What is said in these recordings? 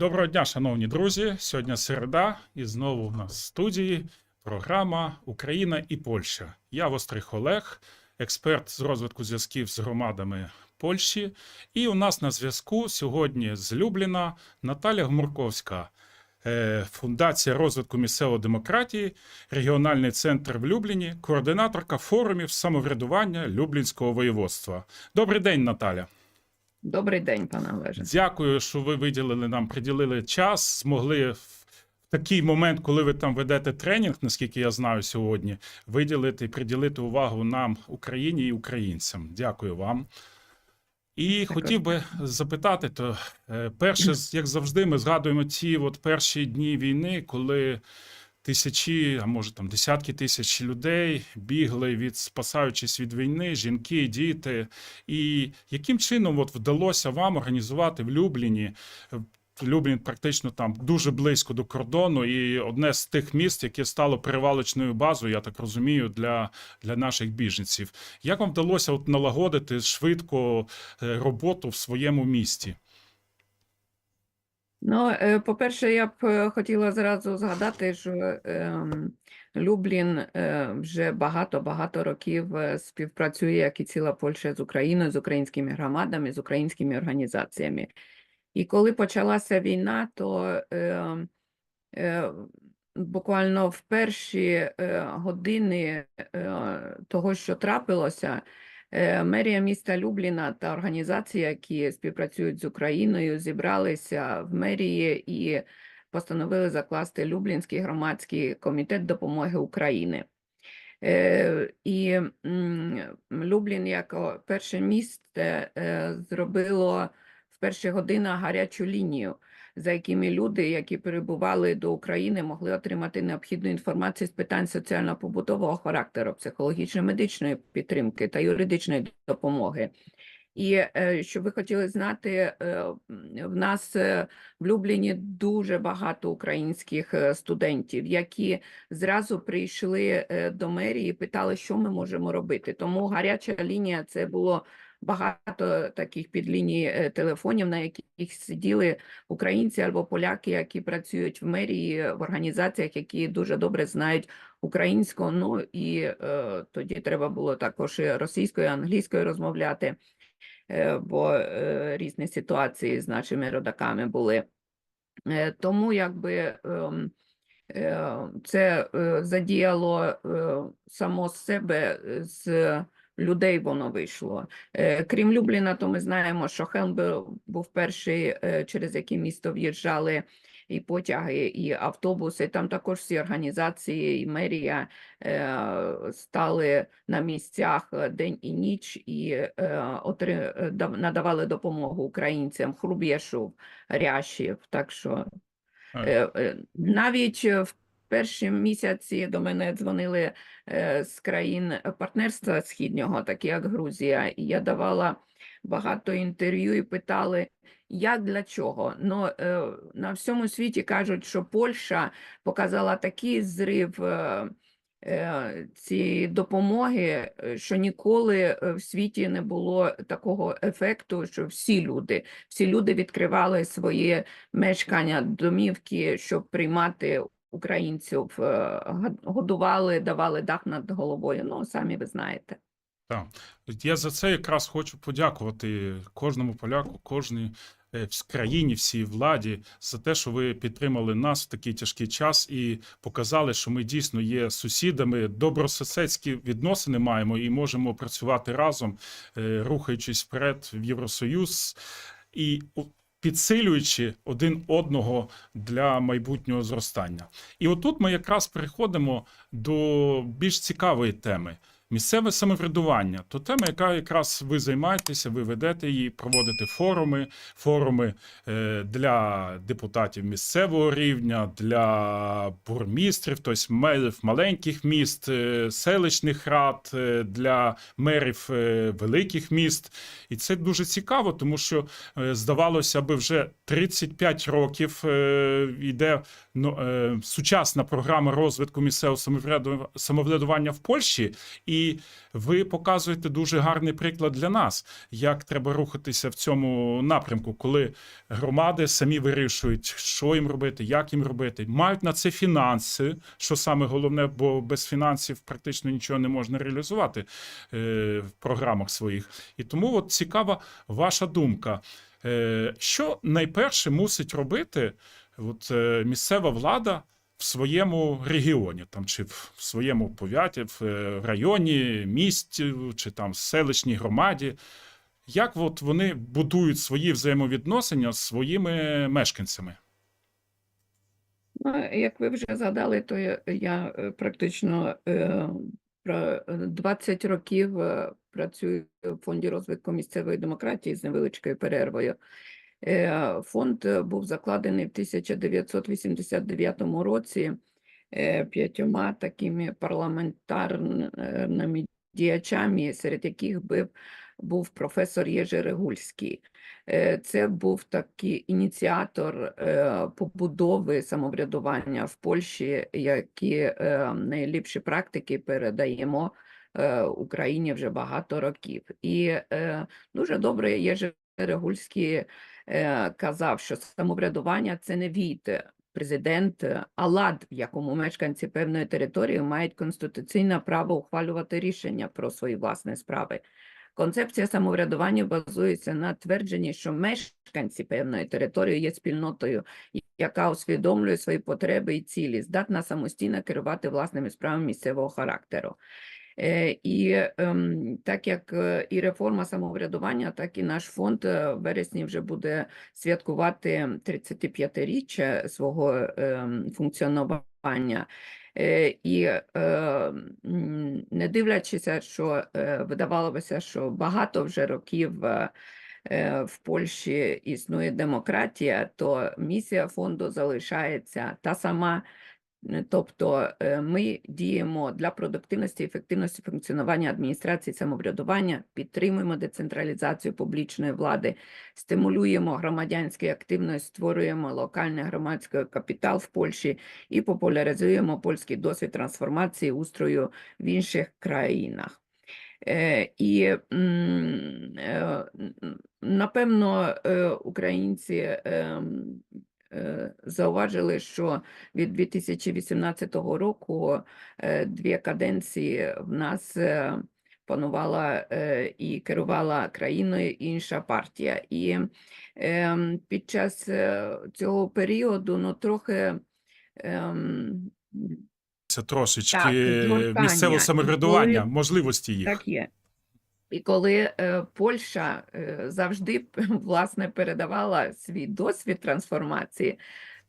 Доброго дня, шановні друзі. Сьогодні середа, і знову в нас в студії програма Україна і Польща. Я Вострих Олег, експерт з розвитку зв'язків з громадами Польщі. І у нас на зв'язку сьогодні з Любліна Наталя Гмурковська, е, Фундація розвитку місцевої демократії, регіональний центр в Любліні, координаторка форумів самоврядування Люблінського воєводства. Добрий день, Наталя. Добрий день, пане Олеже. Дякую, що ви виділили нам, приділили час, змогли в такий момент, коли ви там ведете тренінг, наскільки я знаю сьогодні, виділити і приділити увагу нам, Україні і українцям. Дякую вам. І Дякую. хотів би запитати, то е, перше, як завжди, ми згадуємо ті от перші дні війни, коли тисячі, а може там десятки тисяч людей бігли від спасаючись від війни, жінки, діти. І яким чином от вдалося вам організувати в Любліні? е, Люблін практично там дуже близько до кордону, і одне з тих міст, яке стало перевалочною базою, я так розумію, для, для наших біженців. Як вам вдалося от налагодити швидко е, роботу в своєму місті? Ну, е, по-перше, я б е, хотіла зразу згадати, що ем, Люблін е, вже багато-багато років співпрацює, як і ціла Польща з Україною, з українськими громадами, з українськими організаціями. І коли почалася війна, то е, е, буквально в перші години того, що трапилося, Мерія міста Любліна та організації, які співпрацюють з Україною, зібралися в мерії і постановили закласти Люблінський громадський комітет допомоги України. Е, І Люблін, як перше місце, е, зробило в перші години гарячу лінію, за якими люди, які перебували до України, могли отримати необхідну інформацію з питань соціально-побутового характеру, психологічно-медичної підтримки та юридичної допомоги. І е, що ви хотіли знати, е, в нас е, в Любліні дуже багато українських студентів, які зразу прийшли до мерії і питали, що ми можемо робити. Тому гаряча лінія це було багато таких підліній е, телефонів, на яких сиділи українці або поляки, які працюють в мерії в організаціях, які дуже добре знають українську. Ну і е, тоді треба було також і російською, і англійською розмовляти, е, бо е, різні ситуації з нашими родаками були. Е, Тому якби ем, е, це е, задіяло е, само себе з людей воно вийшло. Е, Крім Любліна, то ми знаємо, що Хелм був перший, е, через який місто в'їжджали і потяги, і автобуси. Там також всі організації і мерія е, стали на місцях день і ніч і надавали допомогу українцям. Хрубєшов, Рящів. Так що Навіть в перші місяці до мене дзвонили е, з країн партнерства східнього, такі як Грузія, і я давала багато інтерв'ю і питали, як для чого. Ну, е, на всьому світі кажуть, що Польща показала такий зрив е, е, цієї допомоги, е, що ніколи е, в світі не було такого ефекту, що всі люди, всі люди відкривали свої мешкання, домівки, щоб приймати українців, е, годували, давали дах над головою. Ну, самі ви знаєте. Так. Я за це якраз хочу подякувати кожному поляку, кожній е, країні, всій владі за те, що ви підтримали нас в такий тяжкий час і показали, що ми дійсно є сусідами, добросусідські відносини маємо і можемо працювати разом, е, рухаючись вперед в Євросоюз і підсилюючи один одного для майбутнього зростання. І отут ми якраз переходимо до більш цікавої теми. Місцеве самоврядування то тема, яка якраз ви займаєтеся, ви ведете її, проводите форуми, форуми е, для депутатів місцевого рівня, для бурмістрів, тобто маленьких міст, е, селищних рад, е, для мерів великих міст. І це дуже цікаво, тому що здавалося би, вже 35 років йде сучасна програма розвитку місцевого самовряду- самоврядування в Польщі. І І ви показуєте дуже гарний приклад для нас, як треба рухатися в цьому напрямку, коли громади самі вирішують, що їм робити, як їм робити, мають на це фінанси, що саме головне, бо без фінансів практично нічого не можна реалізувати е, в програмах своїх. І тому от цікава ваша думка. Е, що найперше мусить робити от, е, місцева влада в своєму регіоні, там чи в своєму повяті, в е, районі, місті, чи там селищній громаді? Як от вони будують свої взаємовідносини з своїми мешканцями? Ну, як ви вже згадали, то я, е, практично про е, 20 років працюю в фонді розвитку місцевої демократії з невеличкою перервою. Е, Фонд е, був закладений в 1989 році е, п'ятьома такими парламентарними діячами, серед яких був професор Єжи Регульський. Це був такий ініціатор побудови самоврядування в Польщі, які найліпші практики передаємо Україні вже багато років. І дуже добре Єжи Регульський казав, що самоврядування це не від президент, а лад, в якому мешканці певної території мають конституційне право ухвалювати рішення про свої власні справи. Концепція самоврядування базується на твердженні, що мешканці певної території є спільнотою, яка усвідомлює свої потреби і цілі, здатна самостійно керувати власними справами місцевого характеру. Е, І ем, так як е, і реформа самоврядування, так і наш фонд е, в вересні вже буде святкувати 35-річчя свого ем, функціонування. Е, І е, не дивлячись, що е, видавалося, що багато вже років е, е, в Польщі існує демократія, то місія фонду залишається та сама. Е, Тобто е, ми діємо для продуктивності ефективності функціонування адміністрації самоврядування, підтримуємо децентралізацію публічної влади, стимулюємо громадянські активності, створюємо локальний громадський капітал в Польщі і популяризуємо польський досвід трансформації устрою в інших країнах. Е, І напевно українці ем, зауважили, що від 2018 року е, дві каденції в нас е, панувала е, і керувала країною інша партія. І ем, під час е, цього періоду ну, трохи ем, Це трошечки Так, І самоврядування, можливості їх. Так є. І коли е, Польща е, завжди власне передавала свій досвід трансформації,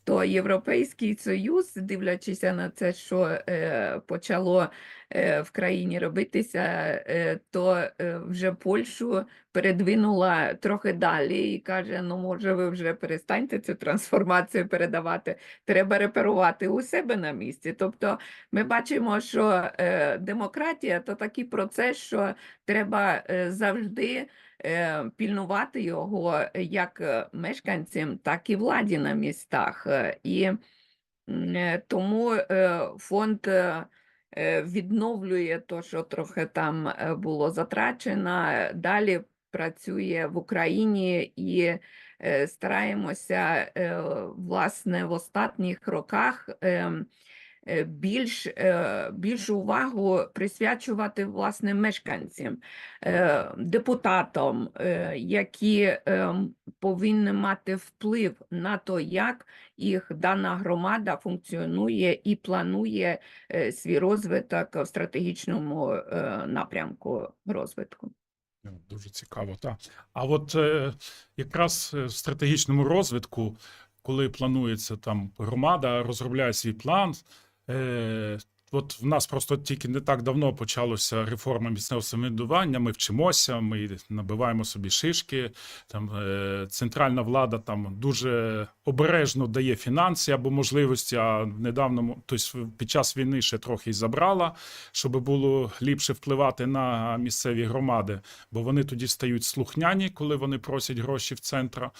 то Європейський Союз, дивлячись на це, що е, почало е, в країні робитися, е, то вже Польщу передвинула трохи далі і каже: ну, може, ви вже перестаньте цю трансформацію передавати, треба реперувати у себе на місці. Тобто ми бачимо, що демократія то такий процес, що треба завжди пільнувати його як е, мешканцям, так і владі на містах. Е, І е, тому е, фонд е, е, відновлює то, що трохи там е, було затрачено. Далі працює в Україні і е, стараємося е, власне в останніх роках. Е, більш, е, більшу увагу присвячувати власне мешканцям, е, депутатам, які ем, повинні мати вплив на те, як їх дана громада функціонує і планує свій розвиток в стратегічному напрямку розвитку. Ну, Дуже цікаво, так. А от якраз в стратегічному розвитку, коли планується там громада, розробляє свій план. Е, от в нас просто тільки не так давно почалася реформа місцевого самоврядування. Ми вчимося, ми набиваємо собі шишки. Там е, центральна влада там дуже обережно дає фінанси або можливості. А недавно, тобто під час війни ще трохи й забрала, щоб було ліпше впливати на місцеві громади, бо вони тоді стають слухняні, коли вони просять гроші в центра.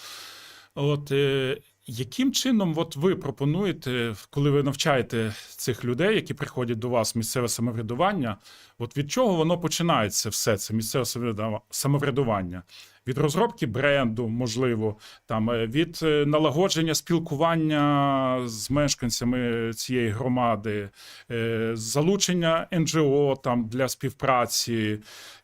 От, е, Яким чином от ви пропонуєте, коли ви навчаєте цих людей, які приходять до вас місцеве самоврядування, от від чого воно починається все це місцеве самоврядува- самоврядування? Від розробки бренду, можливо, там е, від е, налагодження спілкування з мешканцями цієї громади, е, залучення НГО там для співпраці.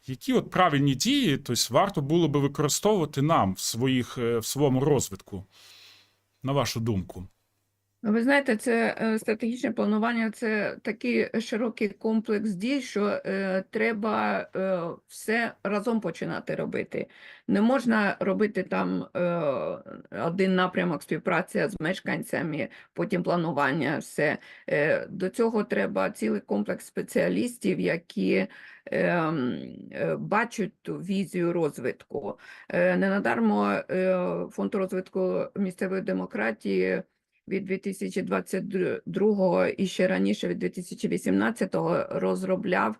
Які от правильні дії, тобто варто було би використовувати нам в своїх в своєму розвитку? На вашу думку? Ну, Ви знаєте, це е, стратегічне планування це такий широкий комплекс дій, що е, треба е, все разом починати робити. Не можна робити там е, один напрямок співпраця з мешканцями, потім планування, все. Е, до цього треба цілий комплекс спеціалістів, які ем, е, бачать ту візію розвитку. Е, не надармо е, фонд розвитку місцевої демократії від 2022 і ще раніше від 2018 розробляв,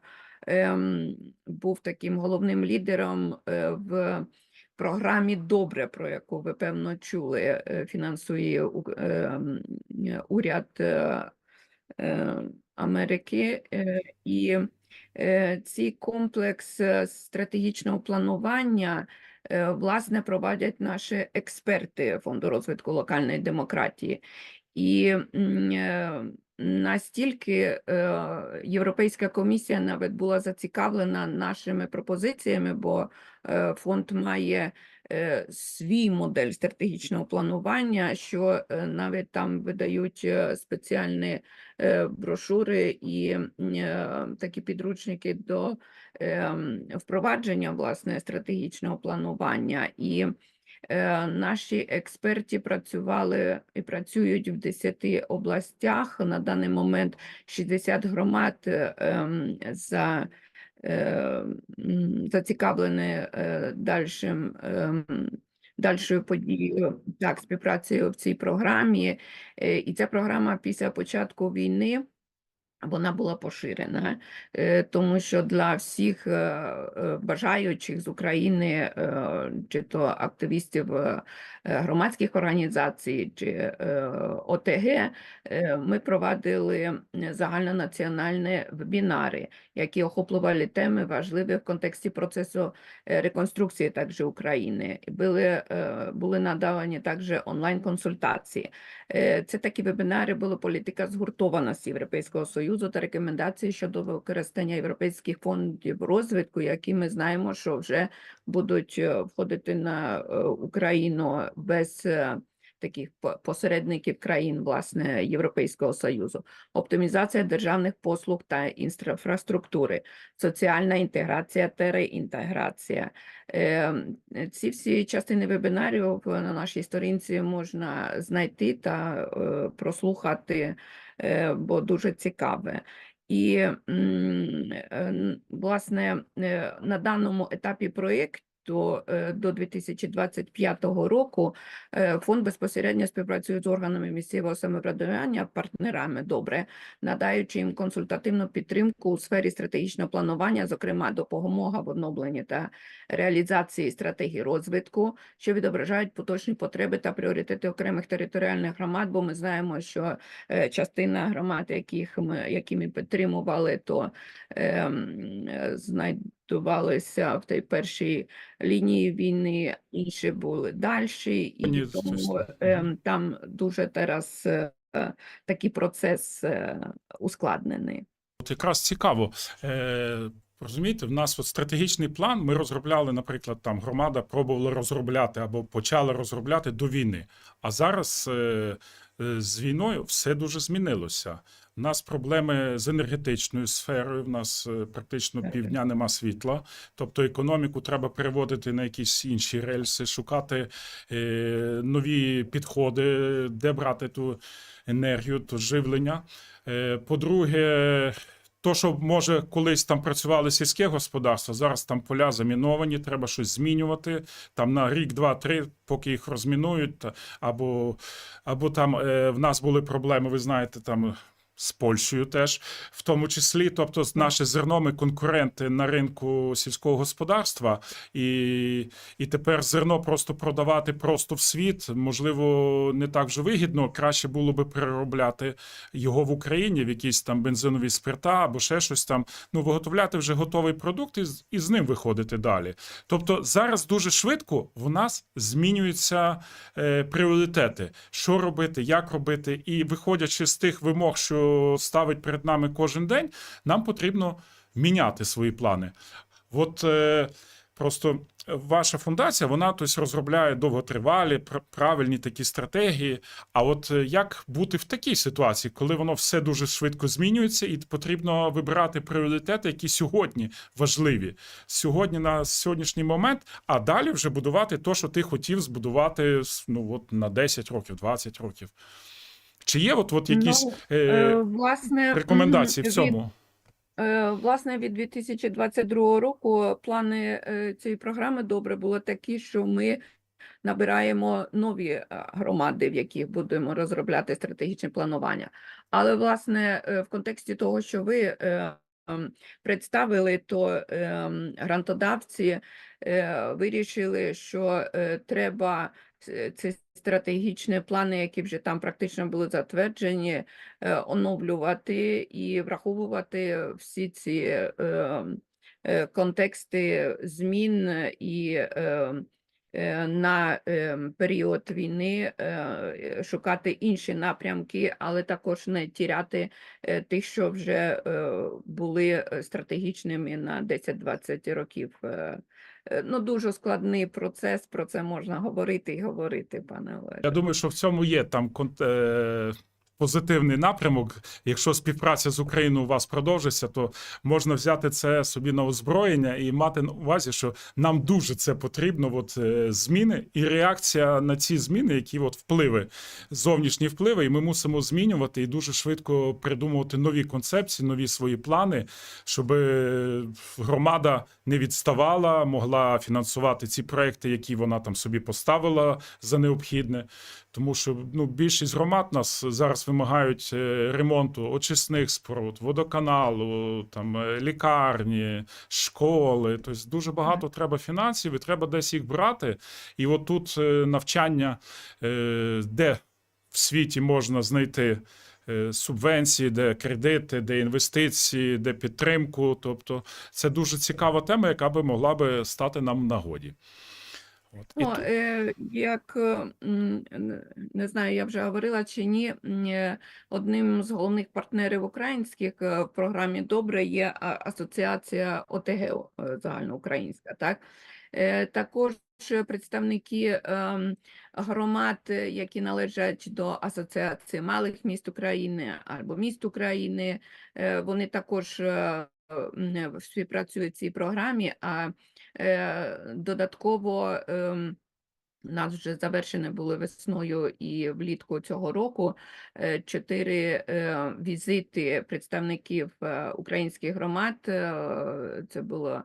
ем, був таким головним лідером е, в програмі Добре, про яку ви певно чули, е, фінансує ем, уряд е, Америки. І цей комплекс стратегічного планування власне проводять наші експерти Фонду розвитку локальної демократії. І е, настільки е, Європейська комісія навіть була зацікавлена нашими пропозиціями, бо е, фонд має е, свій модель стратегічного планування, що е, навіть там видають е, спеціальні е, брошури і е, такі підручники до впровадження власне стратегічного планування. І е, наші експерти працювали і працюють в 10 областях. На даний момент 60 громад е, за е, зацікавлені е, дальшим. ем, Дальшою подією так, співпрацею в цій програмі, Е, і ця програма після початку війни вона була поширена, е, тому що для всіх е, е, бажаючих з України, чи то активістів громадських організацій, чи ОТГ, ми провадили м, загальнонаціональні вебінари, які охоплювали теми важливі в контексті процесу реконструкції також України. Були, були надані також онлайн-консультації. Е, Це такі вебінари були політика згуртованості Європейського Союзу та рекомендації щодо використання європейських фондів розвитку, які ми знаємо, що вже будуть е, входити на е, Україну без таких по- посередників країн власне Європейського Союзу, оптимізація державних послуг та інфраструктури, соціальна інтеграція та реінтеграція. Е, Ці всі частини вебінарів на нашій сторінці можна знайти та е, прослухати, е, бо дуже цікаве. І е, власне на даному етапі проєкту е, до 2025 року е, фонд безпосередньо співпрацює з органами місцевого самоврядування, партнерами добре, надаючи їм консультативну підтримку у сфері стратегічного планування, зокрема допомога в оновленні та реалізації стратегії розвитку, що відображають поточні потреби та пріоритети окремих територіальних громад, бо ми знаємо, що е, частина громад, яких ми, які ми підтримували, то ем, е, знайдувалися в тій першій лінії війни, інші були далі, і Ні, тому ем, там дуже зараз е, е, такий процес е, ускладнений. От якраз цікаво. Е, розумієте, в нас от стратегічний план ми розробляли, наприклад, там громада пробувала розробляти або почала розробляти до війни. А зараз е, е, з війною все дуже змінилося. У нас проблеми з енергетичною сферою. В нас е, практично півдня нема світла. Тобто економіку треба переводити на якісь інші рельси, шукати е, нові підходи, де брати ту енергію, то живлення. Е, По-друге, то, що може колись там працювали сільське господарство, зараз там поля заміновані, треба щось змінювати. Там на рік, два, три, поки їх розмінують, або, або там в нас були проблеми, ви знаєте, там з Польщею теж, в тому числі, тобто наше зерно ми конкуренти на ринку сільського господарства, і, і тепер зерно просто продавати просто в світ, можливо, не так вже вигідно. Краще було би переробляти його в Україні в якісь там бензинові спирта або ще щось там. Ну, виготовляти вже готовий продукт і, і з ним виходити далі. Тобто зараз дуже швидко в нас змінюються е, пріоритети, що робити, як робити, і виходячи з тих вимог, що ставить перед нами кожен день, нам потрібно міняти свої плани. От е, просто ваша фундація, вона тобто, розробляє довготривалі, правильні такі стратегії. А от е, як бути в такій ситуації, коли воно все дуже швидко змінюється, і потрібно вибирати пріоритети, які сьогодні важливі, сьогодні на сьогоднішній момент, а далі вже будувати те, що ти хотів збудувати ну, от на 10 років, 20 років. Чи є от, от якісь Ну, е, Е, Власне, рекомендації в цьому? Е, Власне, від 2022 року плани е, цієї програми добре були такі, що ми набираємо нові е, громади, в яких будемо розробляти стратегічне планування. Але, власне, е, в контексті того, що ви е, ем, представили, то ем, грантодавці е, вирішили, що е, треба ці стратегічні плани, які вже там практично були затверджені, е, оновлювати і враховувати всі ці е, е, контексти змін і е, е, на е, період війни е, шукати інші напрямки, але також не тіряти е, тих, що вже е, були е, стратегічними на 10-20 років. Е, Ну, дуже складний процес, про це можна говорити і говорити, пане Олеже. Я думаю, що в цьому є там е, позитивний напрямок. Якщо співпраця з Україною у вас продовжиться, то можна взяти це собі на озброєння і мати на увазі, що нам дуже це потрібно. От е, зміни і реакція на ці зміни, які от впливи, зовнішні впливи, і ми мусимо змінювати і дуже швидко придумувати нові концепції, нові свої плани, щоб е, громада не відставала, могла фінансувати ці проекти, які вона там собі поставила за необхідне. Тому що ну, більшість громад нас зараз вимагають е, ремонту очисних споруд, водоканалу, там, е, лікарні, школи. Тобто дуже багато треба фінансів і треба десь їх брати. І от тут е, навчання, де в світі можна знайти субвенції, де кредити, де інвестиції, де підтримку. Тобто це дуже цікава тема, яка би могла би стати нам в нагоді. От. Ну, е, як не знаю, я вже говорила чи ні, одним з головних партнерів українських е, в програмі Добре є асоціація ОТГ е, загальноукраїнська. Так? Е, Також представники ем, громад, які належать до Асоціації малих міст України або міст України, е, вони також співпрацюють в цій програмі. А Додатково ем, у нас вже завершені були весною і влітку цього року е, чотири е, візити представників е, українських громад. Е, Це було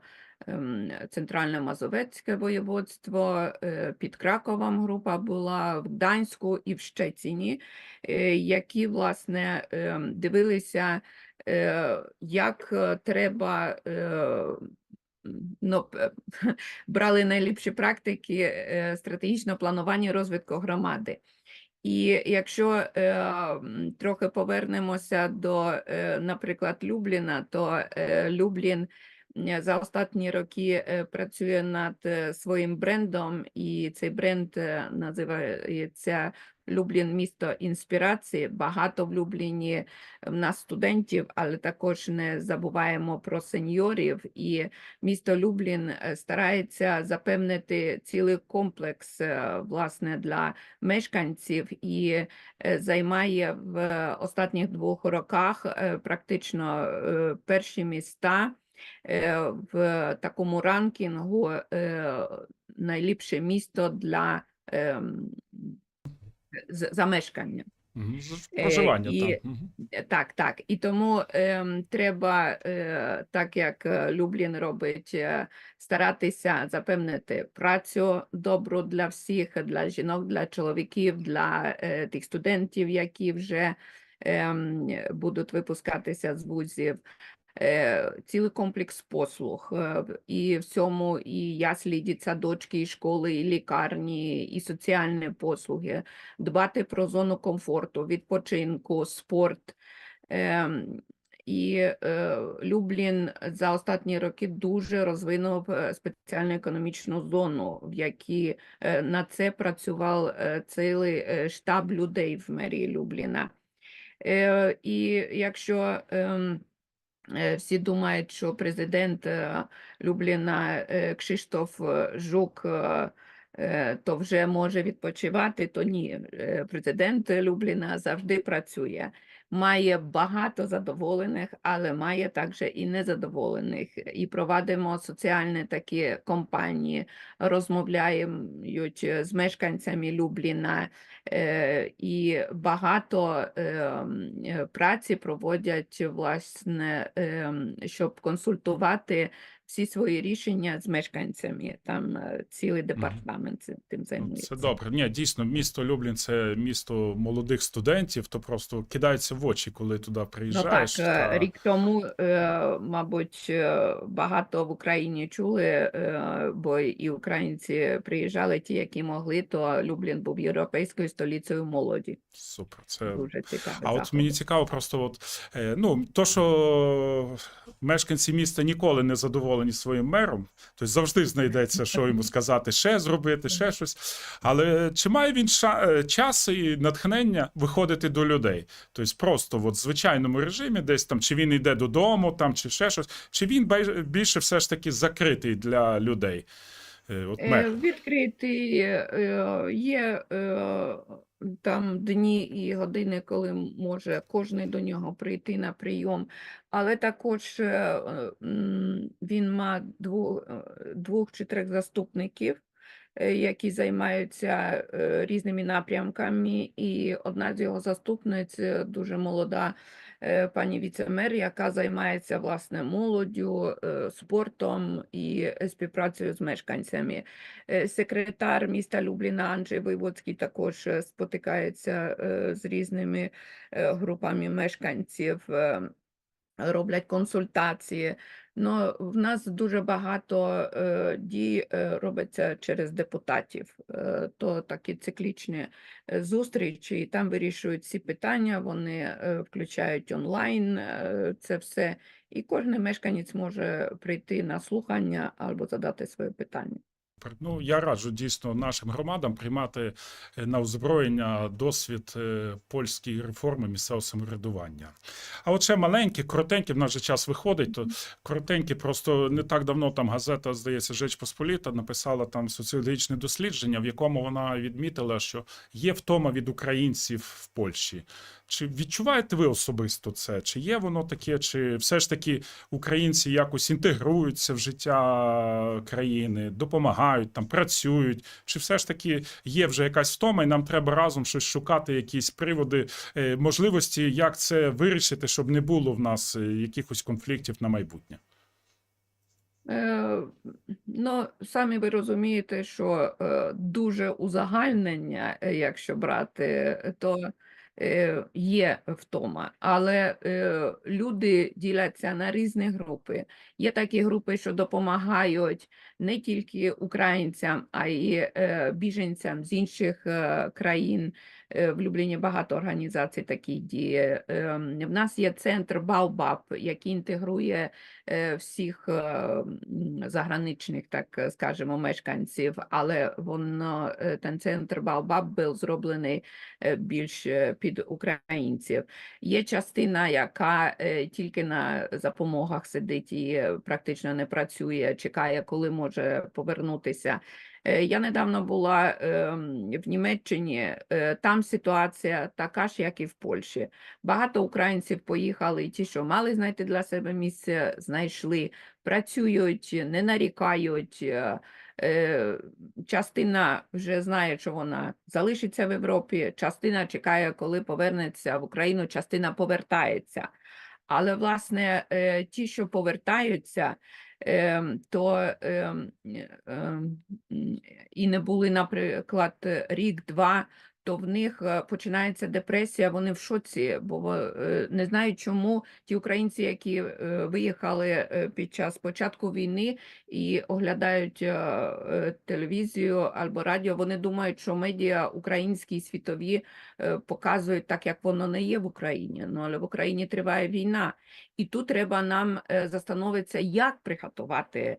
ем, Центральне Мазовецьке воєводство, е, під Краковом група була, в Гданську і в Щеціні, е, які, власне, ем, дивилися, е, як е, треба е, ну, брали найліпші практики е, стратегічного планування розвитку громади. І якщо е, трохи повернемося до, е, наприклад, Любліна, то е, Люблін за останні роки е, працює над е, своїм брендом, і цей бренд називається Люблін місто інспірації. Багато в Любліні в нас студентів, але також не забуваємо про сеньорів. І місто Люблін старається запевнити цілий комплекс власне для мешканців і займає в останніх двох роках практично перші міста в такому ранкінгу е, найліпше місто для ем, замешкання. Е, Проживання і- там. Е, Так, так. І тому ем, треба, е, так як е, Люблін робить, е, старатися запевнити працю добру для всіх, для жінок, для чоловіків, для е, тих студентів, які вже ем, будуть випускатися з вузів. Е, Цілий комплекс послуг, і в цьому і яслі, і дитсадочки, і школи, і лікарні, і соціальні послуги, дбати про зону комфорту, відпочинку, спорт. І е, Люблін за останні роки дуже розвинув спеціальну економічну зону, в якій е, на це працював е, цілий е, штаб людей в мерії Любліна. Е, І якщо е, всі думають, що президент е, Любліна е, Кшиштоф Жук то вже може відпочивати, то ні. Президент Любліна завжди працює. Має багато задоволених, але має також і незадоволених. І проводимо соціальні такі компанії, розмовляють е, з мешканцями Любліна, е, і багато е, е, праці проводять, власне, щоб консультувати всі свої рішення з мешканцями. Там е, цілий департамент тим Ну, займається. Це добре. Ні, дійсно, місто Люблін це місто молодих студентів, то просто кидається в очі, коли туди Ну так, е, та- рік тому, е, мабуть, багато в Україні чули, бо і українці приїжджали, ті, які могли, то Люблін був європейською столицею молоді. Супер. Це Дуже цікавий А от мені цікаво, просто от ну то, що мешканці міста ніколи не задоволені своїм мером, тобто завжди знайдеться, що йому сказати, ще зробити, ще щось. Але чи має він ша- е, час і натхнення виходити до людей? Тобто, просто в звичайному режимі, десь там, чи він йде додому, там чи ще щось, чи він більше все ж таки закритий для людей? Е, От Е, мер. Відкритий є там дні і години, коли може кожен до нього прийти на прийом, але також е, е, він має двох, двох чи трьох заступників, е, які займаються е, різними напрямками, і одна з його заступниць е, дуже молода е, пані віцемер, яка займається власне молоддю, е, спортом і е, співпрацею з мешканцями. Е, Секретар міста Любліна Анджей Войводський також е, спотикається е, з різними е, групами мешканців, е, роблять консультації. Ну, в нас дуже багато е, дій е, робиться через депутатів. Е, то такі циклічні е, зустрічі, і там вирішують всі питання, вони е, включають онлайн е, це все, і кожен мешканець може прийти на слухання або задати своє питання. Ну, я раджу дійсно нашим громадам приймати е, на озброєння досвід е, польської реформи місцевого самоврядування. А от ще маленькі, коротенькі, в нас же час виходить, то коротенькі, просто не так давно там газета, здається, Жеч Посполіта написала там соціологічне дослідження, в якому вона відмітила, що є втома від українців в Польщі. Чи відчуваєте ви особисто це? Чи є воно таке, чи все ж таки українці якось інтегруються в життя країни, допомагають там, працюють? Чи все ж таки є вже якась втома, і нам треба разом щось шукати, якісь приводи, е, можливості, як це вирішити, щоб не було в нас е, якихось конфліктів на майбутнє? Е, Ну, самі ви розумієте, що дуже узагальнення, якщо брати, то є втома, але е, люди діляться на різні групи. Є такі групи, що допомагають не тільки українцям, а й е, біженцям з інших е, країн. Е, В Любліні багато організацій таких діє. Ем, В нас є центр Баобаб, який інтегрує е, всіх е, заграничних, так скажемо, мешканців, але воно ten центр Баобаб був зроблений е, більш під українців. Є частина, яка тільки на запомогах сидить і практично не працює, чекає, коли може повернутися. Е, Я недавно була ем, в Німеччині, е, там ситуація така ж, як і в Польщі. Багато українців поїхали, і ті, що мали знайти для себе місце, знайшли, працюють, не нарікають. е, Частина вже знає, що вона залишиться в Європі, частина чекає, коли повернеться в Україну, частина повертається. Але, власне, ті, що повертаються, то ем, ем, м, і не були, наприклад, рік-два то в них е, починається депресія, вони в шоці, бо е, не знають, чому ті українці, які е, виїхали під час початку війни і оглядають телевізію або радіо, вони думають, що медіа українські і світові показують так, як воно не є в Україні. Ну але в Україні триває війна, і тут треба нам застановитися, як приготувати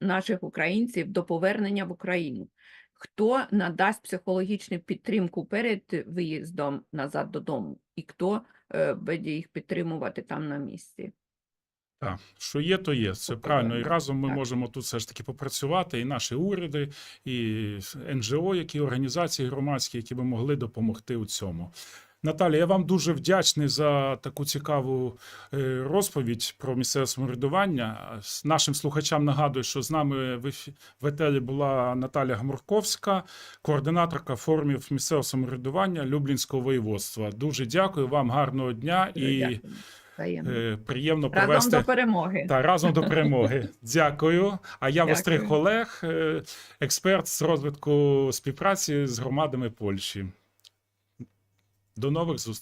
наших українців до повернення в Україну. Хто надасть психологічну підтримку перед виїздом назад додому, і хто е, буде їх підтримувати там на місці? Так, що є, то є. Це Тобто, правильно. І разом ми так. можемо тут все ж таки попрацювати, і наші уряди, і НГО, які організації громадські, які би могли допомогти у цьому. Наталя, я вам дуже вдячний за таку цікаву е, розповідь про місцеве самоврядування. Нашим слухачам нагадую, що з нами в етері була Наталя Гмурковська, координаторка форумів місцевого самоврядування Люблінського воєводства. Дуже дякую вам, гарного дня і дякую. Е, приємно Разом провести. до перемоги. Та разом до перемоги. Дякую. А я Вострих Олег, е, експерт з розвитку співпраці з громадами Польщі. До нових зустрічей.